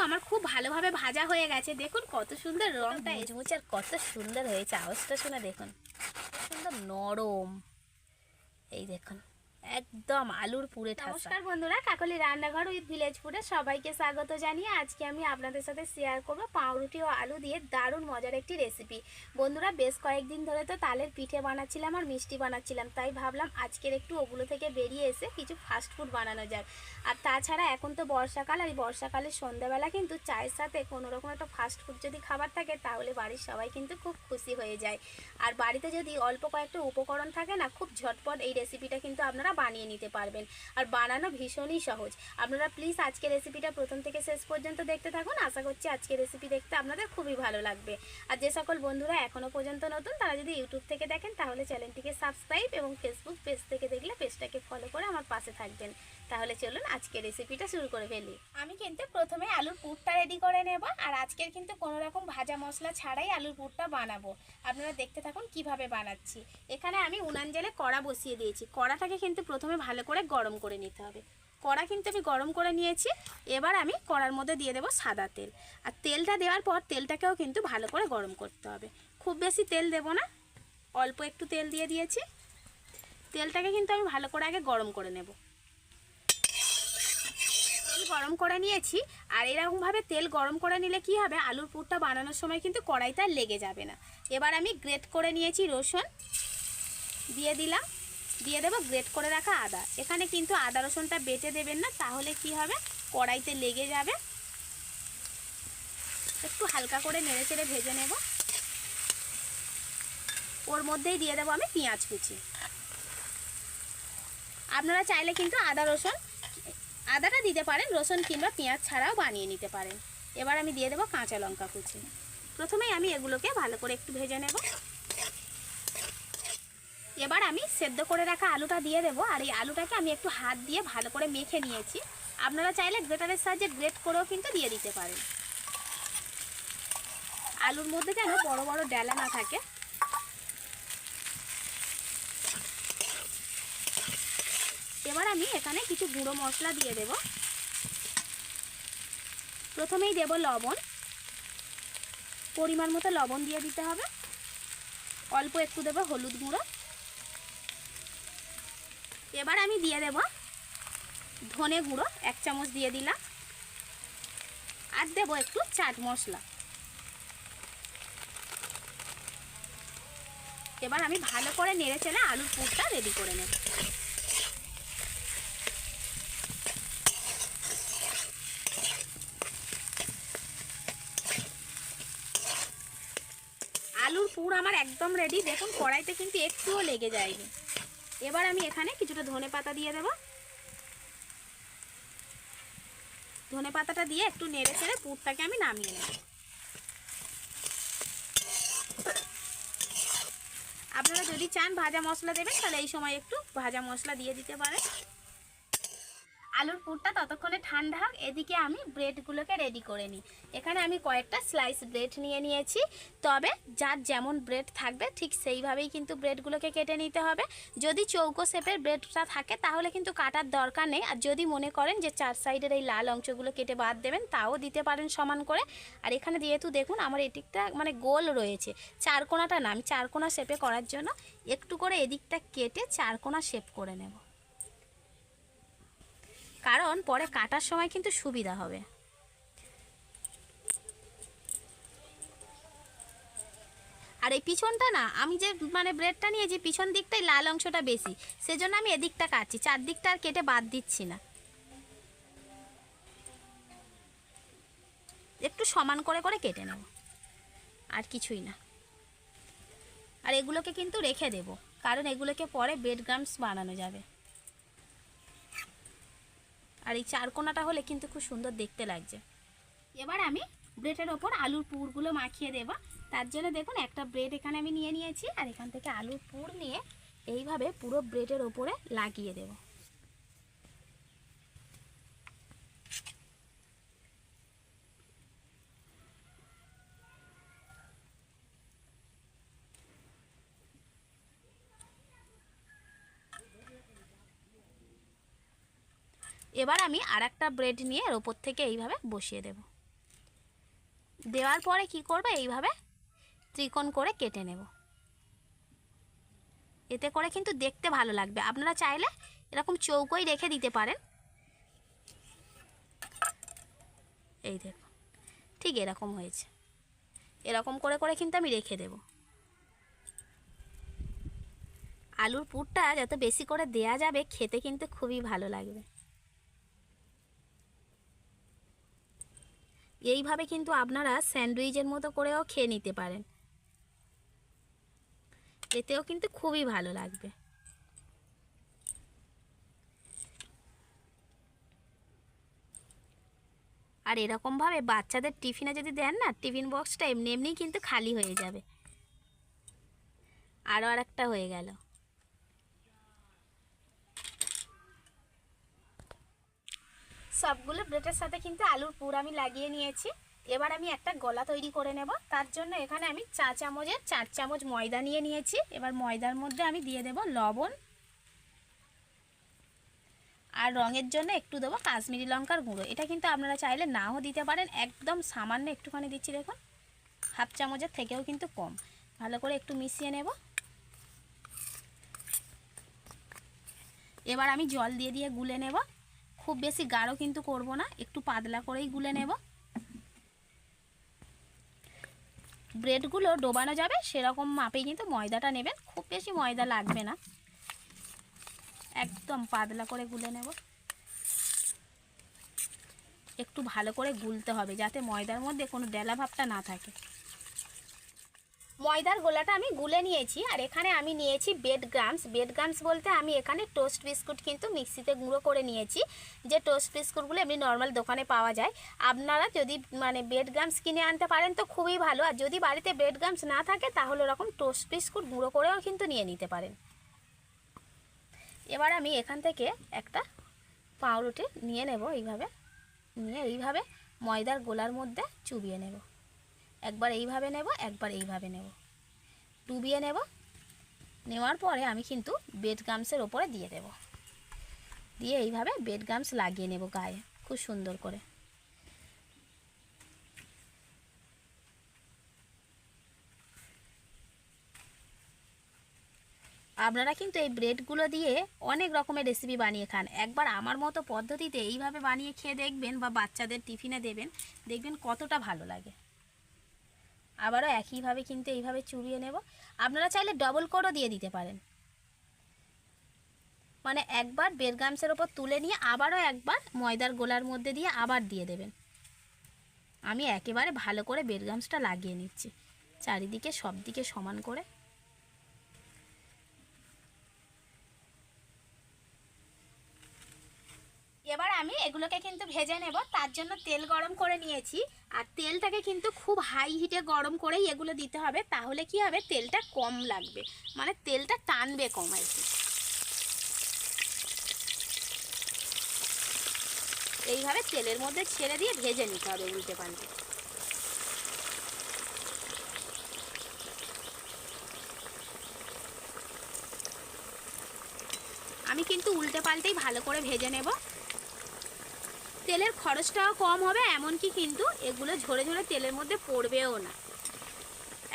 আমার খুব ভালোভাবে ভাজা হয়ে গেছে। দেখুন কত সুন্দর রংটা আর কত সুন্দর হয়েছে আওয়াজটা শুনে দেখুন। সুন্দর নরম। এই দেখুন। একদম আলুর পুরে নমস্কার বন্ধুরা, কাকলি রান্নাঘর উইথ ভিলেজ ফুডে সবাইকে স্বাগত জানিয়ে আজকে আমি আপনাদের সাথে শেয়ার করব পাউরুটি ও আলু দিয়ে দারুণ মজার একটি রেসিপি বন্ধুরা, বেশ কয়েকদিন ধরে তো তালের পিঠে বানাচ্ছিলাম আর মিষ্টি বানাচ্ছিলাম, তাই ভাবলাম আজকের একটু ওগুলো থেকে বেরিয়ে এসে কিছু ফাস্ট ফুড বানানো যাক। আর তাছাড়া এখন তো বর্ষাকাল আর বর্ষাকালের সন্ধ্যাবেলা কিন্তু চায়ের সাথে কোনো রকম একটা ফাস্ট ফুড যদি খাবার থাকে, তাহলে বাড়ির সবাই কিন্তু খুব খুশি হয়ে যায়। আর বাড়িতে যদি অল্প কয়েকটা উপকরণ থাকে না, খুব ঝটপট এই রেসিপিটা কিন্তু আপনারা বানিয়ে নিতে পারবেন। আর বানানো ভীষণই সহজ। আপনারা প্লিজ আজকে রেসিপিটা প্রথম থেকে শেষ পর্যন্ত দেখতে থাকুন। আশা করছি আজকে রেসিপি দেখতে আপনাদের খুবই ভালো লাগবে। আর যে সকল বন্ধুরা এখনও পর্যন্ত নতুন, তারা যদি ইউটিউব থেকে দেখেন, তাহলে চ্যানেলটিকে সাবস্ক্রাইব এবং ফেসবুক পেজ থেকে দেখলে পেজটাকে ফলো করে আমার পাশে থাকবেন। তাহলে চলুন আজকে রেসিপিটা শুরু করে ফেলি। আমি কিন্তু প্রথমে আলুর পুরটা রেডি করে নেব আর আজকের কিন্তু কোনো রকম ভাজা মশলা ছাড়াই আলুর পুরটা বানাবো। আপনারা দেখতে থাকুন কীভাবে বানাচ্ছি। এখানে আমি উনান জেলে কড়া বসিয়ে দিয়েছি। কড়াটাকে কিন্তু প্রথমে ভালো করে গরম করে নিতে হবে। কড়া কিন্তু আমি গরম করে নিয়েছি। এবার আমি কড়ার মধ্যে দিয়ে দেবো সাদা তেল। আর তেলটা দেওয়ার পর তেলটাকেও কিন্তু ভালো করে গরম করতে হবে। খুব বেশি তেল দেব না। অল্প একটু তেল দিয়ে দিয়েছি। তেলটাকে কিন্তু আমি ভালো করে আগে গরম করে নেব। গরম করে নিয়েছি, আর এরকমভাবে তেল গরম করে নিলে কি হবে? আলুর পুরটা বানানোর সময় কিন্তু কড়াইটা লেগে যাবে না। এবার আমি গ্রেট করে নিয়েছি রসুন, দিয়ে দিলাম, দিয়ে দেবো গ্রেট করে রাখা আদা। এখানে কিন্তু আদা রসুনটা বেটে দেবেন না, তাহলে কি হবে? কড়াইতে লেগে যাবে। একটু হালকা করে নেড়ে চেড়ে ভেজে নেব। ওর মধ্যেই দিয়ে দেবো আমি পেঁয়াজ কুচি। আপনারা চাইলে কিন্তু আদা রসুন আদাটা দিতে পারেন, রসুন কিংবা পেঁয়াজ ছাড়াও বানিয়ে নিতে পারেন। এবার আমি দিয়ে দেবো কাঁচা লঙ্কা কুচি। প্রথমেই আমি এগুলোকে ভালো করে একটু ভেজে নেব। এবার আমি সেদ্ধ করে রাখা আলুটা দিয়ে দেবো, আর এই আলুটাকে আমি একটু হাত দিয়ে ভালো করে মেখে নিয়েছি। আপনারা চাইলে গ্রেটারের সাহায্যে গ্রেট করেও কিন্তু দিয়ে দিতে পারেন। আলুর মধ্যে যেন বড় বড় ডালা না থাকে এবার আমি এখানে কিছু গুঁড়ো মশলা দিয়ে দেব। প্রথমেই দেব লবণ। পরিমাণ মতো লবণ দিয়ে দিতে হবে। অল্প একটু দেবো হলুদ গুঁড়ো। এবার আমি দিয়ে দেব ধনে গুঁড়ো, এক চামচ দিয়ে দিলাম। আর দেবো একটু চাট মশলা। এবার আমি ভালো করে নেড়ে চেড়ে আলুর পুরটা রেডি করে নেব আলুর পুর আমার একদম রেডি দেখুন, কড়াইতে কিন্তু একটুও লেগে যায়নি। এবার আমি এখানে কিছুটা ধনে পাতা দিয়ে দেব। ধনে পাতাটা দিয়ে একটু নেড়ে চেড়ে পুরটাকে আমি নামিয়ে নেব। আপনারা যদি চান ভাজা মশলা দেবেন, তাহলে এই সময় একটু ভাজা মশলা দিয়ে দিতে পারেন। আলুর পুরটা ততক্ষণে ঠান্ডা হোক, এদিকে আমি ব্রেডগুলোকে রেডি করে নিই। এখানে আমি কয়েকটা স্লাইস ব্রেড নিয়ে নিয়েছি। তবে যার যেমন ব্রেড থাকবে, ঠিক সেইভাবেই কিন্তু ব্রেডগুলোকে কেটে নিতে হবে। যদি চৌকো শেপের ব্রেডটা থাকে, তাহলে কিন্তু কাটার দরকার নেই। আর যদি মনে করেন যে চার সাইডের এই লাল অংশগুলো কেটে বাদ দেবেন, তাও দিতে পারেন সমান করে। আর এখানে যেহেতু দেখুন, আমার এদিকটা মানে গোল রয়েছে। চারকোনাটা না, আমি চারকোনা শেপে করার জন্য একটু করে এদিকটা কেটে চারকোনা শেপ করে নেব। কারণ পরে কাটার সময় কিন্তু সুবিধা হবে। আর এই পিছনটা না, আমি যে মানে ব্রেডটা নিয়েছি, পিছন দিকটাই লাল অংশটা বেশি। সেজন্য আমি এদিকটা কাটছি, চারদিকটা আর কেটে বাদ দিচ্ছি না। একটু সমান করে করে কেটে নেব, আর কিছুই না। আর এগুলোকে কিন্তু রেখে দেব, কারণ এগুলোকে পরে বেড গ্রামস বানানো যাবে। আর এই চারকোনাটা হলে কিন্তু খুব সুন্দর দেখতে লাগছে। এবার আমি ব্রেডের ওপর আলুর পুরগুলো মাখিয়ে দেব। তার জন্য দেখুন, একটা ব্রেড এখানে আমি নিয়ে নিয়েছি আর এখান থেকে আলুর পুর নিয়ে এইভাবে পুরো ব্রেডের ওপরে লাগিয়ে দেব। এবার আমি আর একটা ব্রেড নিয়ে এর ওপর থেকে এইভাবে বসিয়ে দেব। দেওয়ার পরে কি করবে? এইভাবে ত্রিকোণ করে কেটে নেব। এতে করে কিন্তু দেখতে ভালো লাগবে। আপনারা চাইলে এরকম চৌকোই রেখে দিতে পারেন। এই দেখো ঠিক এরকম হয়েছে। এরকম করে করে কিন্তু আমি রেখে দেব। আলুর পুরটা যত বেশি করে দেয়া যাবে, খেতে কিন্তু খুবই ভালো লাগবে। এইভাবে কিন্তু আপনারা স্যান্ডউইচের মতো করেও খেয়ে নিতে পারেন। এতেও কিন্তু খুবই ভালো লাগবে। আর এরকমভাবে বাচ্চাদের টিফিনে যদি দেন না, টিফিন বক্সটা এমনি এমনিই কিন্তু খালি হয়ে যাবে। আরও আর একটা হয়ে গেল। সবগুলো ব্রেডের সাথে কিন্তু আলুর পুর আমি লাগিয়ে নিয়েছি। এবার আমি একটা গলা তৈরি করে নেব। তার জন্য এখানে আমি চা চামচের চার চামচ ময়দা নিয়ে নিয়েছি। এবার ময়দার মধ্যে আমি দিয়ে দেব লবণ। আর রঙের জন্য একটু দেবো কাশ্মীরি লঙ্কার গুঁড়ো। এটা কিন্তু আপনারা চাইলে নাও দিতে পারেন। একদম সামান্য একটুখানি দিচ্ছি দেখুন। হাফ চামচের থেকেও কিন্তু কম। ভালো করে একটু মিশিয়ে নেব। এবার আমি জল দিয়ে দিয়ে গুলে নেব। খুব বেশি গাঢ় কিন্তু করব না, একটু পাতলা করেই গুলে নেব। ব্রেডগুলো ডোবানো যাবে, সেরকম মাপেই কিন্তু ময়দাটা নেবেন, খুব বেশি ময়দা লাগবে না। একদম পাতলা করে গুলে নেব। একটু ভালো করে গুলতে হবে, যাতে ময়দার মধ্যে কোনো ডেলা ভাবটা না থাকে। ময়দার গোলাটা আমি গুলে নিয়েছি আর এখানে আমি নিয়েছি বেড গ্রামস বেড গ্রামস বলতে আমি এখানে টোস্ট বিস্কুট কিন্তু মিক্সিতে গুঁড়ো করে নিয়েছি। যে টোস্ট বিস্কুটগুলো এমনি নর্মাল দোকানে পাওয়া যায়। আপনারা যদি মানে বেড গ্রামস কিনে আনতে পারেন তো খুবই ভালো। আর যদি বাড়িতে বেড গ্রামস না থাকে তাহলে ওরকম টোস্ট বিস্কুট গুঁড়ো করেও কিন্তু নিয়ে নিতে পারেন। এবার আমি এখান থেকে একটা পাউরুটি নিয়ে নেব এইভাবে। নিয়ে এইভাবে ময়দার গোলার মধ্যে চুবিয়ে নেব। একবার এইভাবে নেব, একবার এইভাবে নেব। ডুবিয়ে নেব। নেওয়ার পরে আমি কিন্তু বেড গামসের ওপরে দিয়ে দেব। দিয়ে এইভাবে বেড গামস লাগিয়ে নেব গায়ে, খুব সুন্দর করে। আপনারা কিন্তু এই ব্রেডগুলো দিয়ে অনেক রকমের রেসিপি বানিয়ে খান। একবার আমার মতো পদ্ধতিতে এইভাবে বানিয়ে খেয়ে দেখবেন বা বাচ্চাদের টিফিনে দেবেন, দেখবেন কতটা ভালো লাগে। আবারও একইভাবে কিন্তু এইভাবে চুরিয়ে নেব। আপনারা চাইলে ডবল কোডও দিয়ে দিতে পারেন। মানে একবার বেরগামসের ওপর তুলে নিয়ে আবারও একবার ময়দার গোলার মধ্যে দিয়ে আবার দিয়ে দেবেন। আমি একেবারে ভালো করে বেরগামসটা লাগিয়ে নিচ্ছি। চারিদিকে সব দিকে সমান করে এবার আমি এগুলোকে কিন্তু ভেজে নেব। তার জন্য তেল গরম করে নিয়েছি। আর তেলটাকে কিন্তু খুব হাই হিটে গরম করেই এগুলো দিতে হবে। তাহলে কি হবে? তেলটা কম লাগবে। মানে তেলটা টানবে কম আর কি। এইভাবে তেলের মধ্যে ছেড়ে দিয়ে ভেজে নিতে হবে উল্টে পাল্টে। আমি কিন্তু উল্টে পাল্টেই ভালো করে ভেজে নেব। তেলের খরচটাও কম হবে, এমনকি কিন্তু এগুলো ঝরে ঝরে তেলের মধ্যে পড়বেও না।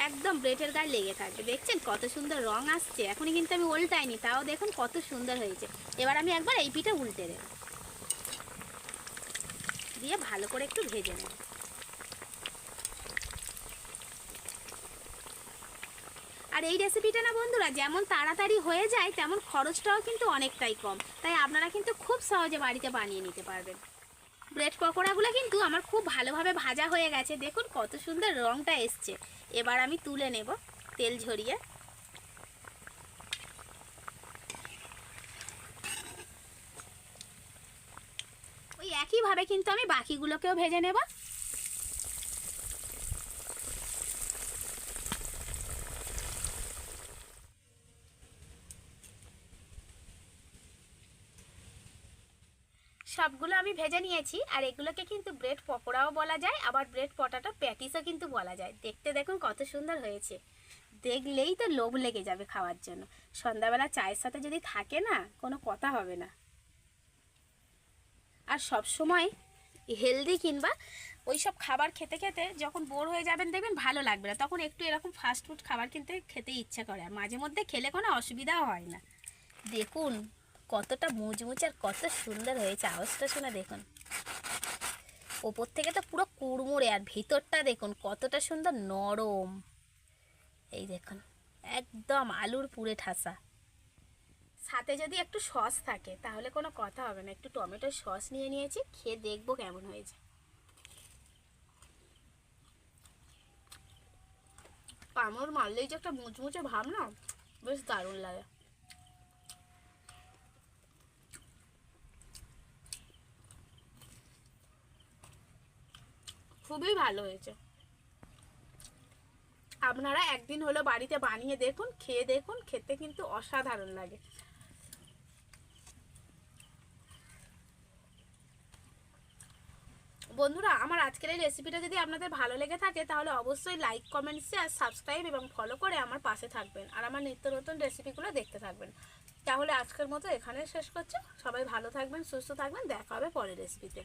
একদম ব্রেডের গায়ে লেগে থাকবে। দেখছেন কত সুন্দর রং আসছে। এখনই কিন্তু আমি উল্টাইনি, তাও দেখুন কত সুন্দর হয়েছে। এবার আমি একবার এই পিঠে উল্টে দেব। দিয়ে ভালো করে একটু ভেজে নেব। আর এই রেসিপিটা না বন্ধুরা, যেমন তাড়াতাড়ি হয়ে যায়, তেমন খরচটাও কিন্তু অনেকটাই কম। তাই আপনারা কিন্তু খুব সহজে বাড়িতে বানিয়ে নিতে পারবেন। ব্রেড পকোড়াগুলো কিন্তু আমার খুব ভালোভাবে ভাজা হয়ে গেছে। দেখুন কত সুন্দর রঙটা এসছে। এবার আমি তুলে নেব তেল ঝরিয়ে। ওই একইভাবে কিন্তু আমি বাকিগুলোকেও ভেজে নেব। সবগুলো আমি ভেজে নিয়েছি, আর এগুলোকে কিন্তু ব্রেড পকোড়াও বলা যায়, আবার ব্রেড পটাটো প্যাটিসও কিন্তু বলা যায়। দেখতে দেখুন কত সুন্দর হয়েছে। দেখলেই তো লোভ লেগে যাবে খাওয়ার জন্য। সন্ধ্যাবেলা চায়ের সাথে যদি থাকে না, কোনো কথা হবে না। আর সব সময় হেলদি কিংবা ওই সব খাবার খেতে খেতে যখন বোর হয়ে যাবেন, দেখবেন ভালো লাগবে না। তখন একটু এরকম ফাস্ট ফুড খাবার কিনতে খেতে ইচ্ছা করে। আর মাঝে মধ্যে খেলে কোনো অসুবিধাও হয় না। দেখুন কতটা মুচমুচ আর কত সুন্দর হয়েছে। আওয়াজটা শুনে দেখুন। ওপর থেকে তো পুরো কুড়মুড়ে আর ভিতরটা দেখুন, কতটা সুন্দর নরম। এই দেখুন, একদম আলুর পুরে ঠাসা। সাথে যদি একটু সস থাকে, তাহলে কোনো কথা হবে না। একটু টমেটোর সস নিয়ে নিয়েছি, খেয়ে দেখব কেমন হয়েছে। কামড় মারলেই যে একটা মুচমুচে ভাব না, বেশ দারুণ লাগে। খুবই ভালো হয়েছে। আপনারা একদিন হলো বাড়িতে বানিয়ে দেখুন, খেয়ে দেখুন, খেতে কিন্তু অসাধারণ লাগে। বন্ধুরা, আমার আজকের এই রেসিপিটা যদি আপনাদের ভালো লেগে থাকে, তাহলে অবশ্যই লাইক কমেন্ট শেয়ার সাবস্ক্রাইব এবং ফলো করে আমার পাশে থাকবেন আর আমার নিত্য নতুন রেসিপিগুলো দেখতে থাকবেন। তাহলে আজকের মতো এখানে শেষ করছি। সবাই ভালো থাকবেন, সুস্থ থাকবেন। দেখা হবে পরের রেসিপিতে